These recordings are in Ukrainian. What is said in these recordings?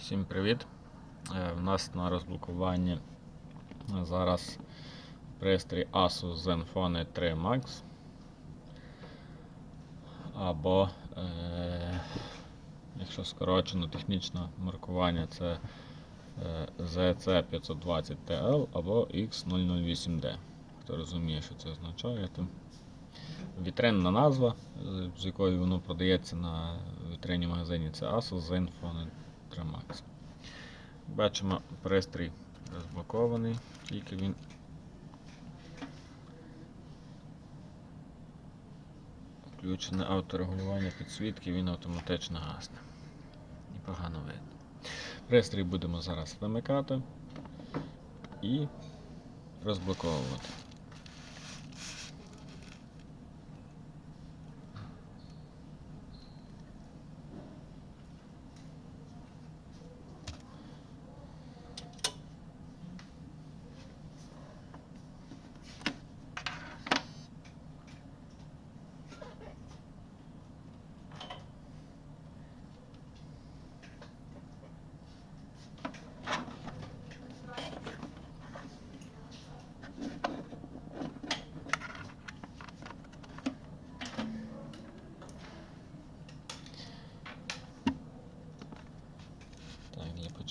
Всім привіт! Е, В нас на розблокуванні зараз пристрій Asus Zenfone 3 Max або, е, якщо скорочено технічне маркування, це е, ZC520TL або X008D. Хто розуміє, що це означає, то вітринна назва, е, з якою воно продається на вітрині магазині, це Asus Zenfone 3 Бачимо, пристрій розблокований, тільки він включене авторегулювання підсвітки, він автоматично гасне. І погано видно. Пристрій будемо зараз вимикати і розблоковувати.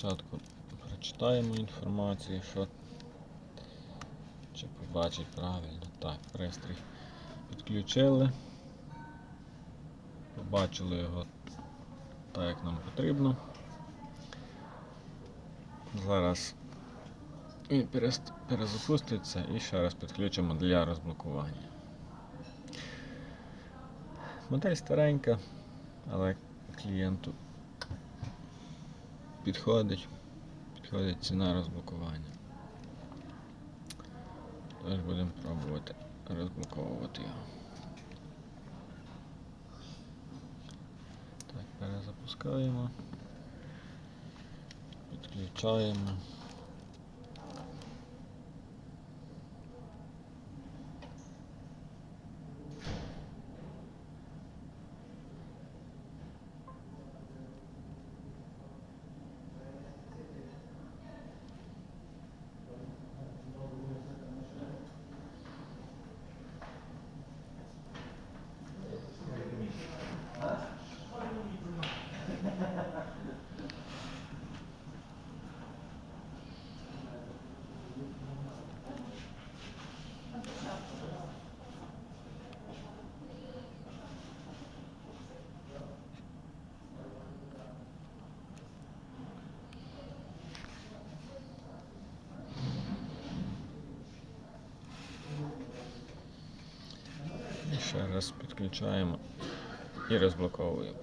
Так, для початку прочитаємо інформацію, що чи побачить правильно. Так, пристрій підключили. Побачили його так, як нам потрібно. Зараз він перезапуститься і ще раз підключимо для розблокування. Модель старенька, але клієнту підходить. Підходить ціна розблокування. Тож будемо пробувати розблоковувати його. Так, перезапускаємо. Підключаємо. І ще раз підключаємо і розблоковуємо.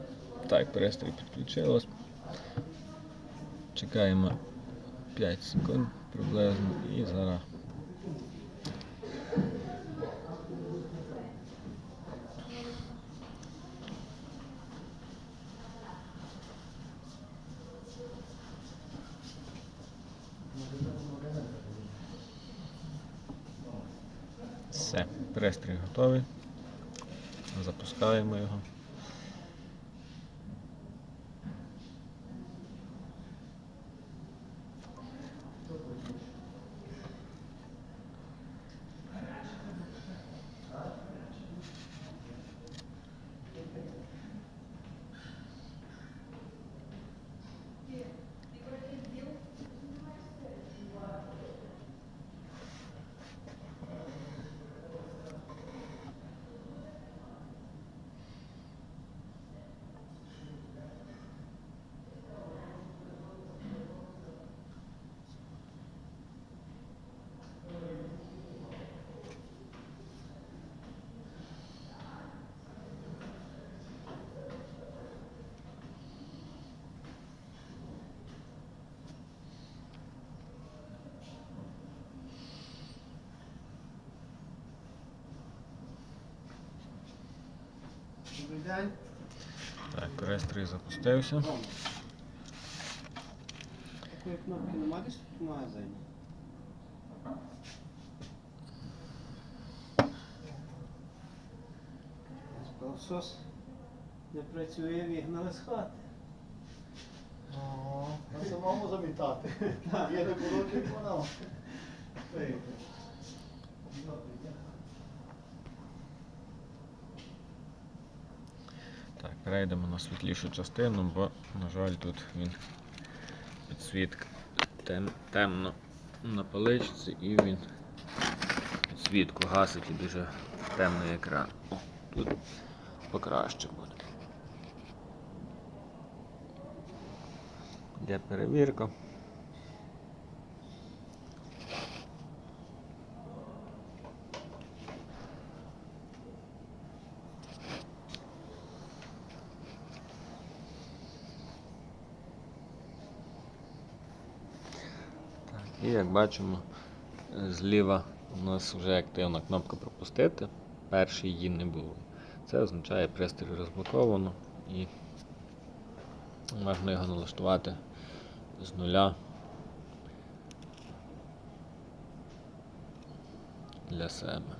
Так, пристрій підключилось. Чекаємо 5 секунд приблизно і зараз. Все, пристрій готовий. Запускаємо його. День. Так, пристрій запустився. Такої кнопки нема десь тут в магазині? Пилосос не працює, вігнали з хати. Ага. самому замітати. Є не було вона. Так, перейдемо на світлішу частину, бо, на жаль, тут він підсвітка тем, темно на паличці і він підсвітку гасить і дуже темний екран. Тут покраще буде. Де перевірка? Так, і як бачимо, е, зліва у нас вже активна кнопка пропустити. Перший її не було. Це означає пристрій розблоковано і можна його налаштувати з нуля для себе.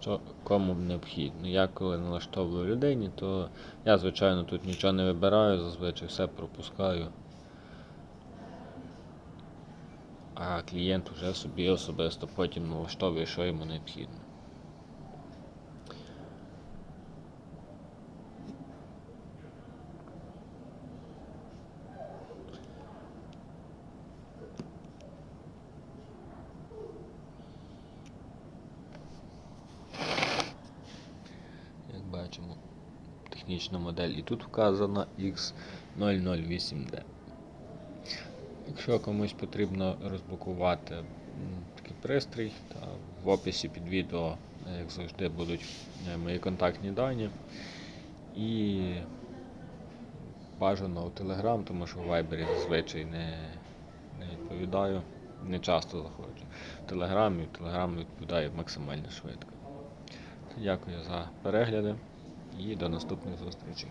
Що кому необхідно. Я коли налаштовую людині, то я, звичайно, тут нічого не вибираю, зазвичай все пропускаю. А клієнт вже собі особисто потім налаштовує, що йому необхідно. Бачимо, технічна модель і тут вказана X008D. Якщо комусь потрібно розблокувати такий пристрій, та в описі під відео, е, як завжди, будуть е, мої контактні дані. І бажано у Telegram, тому що в Viber зазвичай не, не відповідаю, не часто заходжу. В Telegram і Telegram відповідаю максимально швидко. Дякую за перегляди і до наступних зустрічей.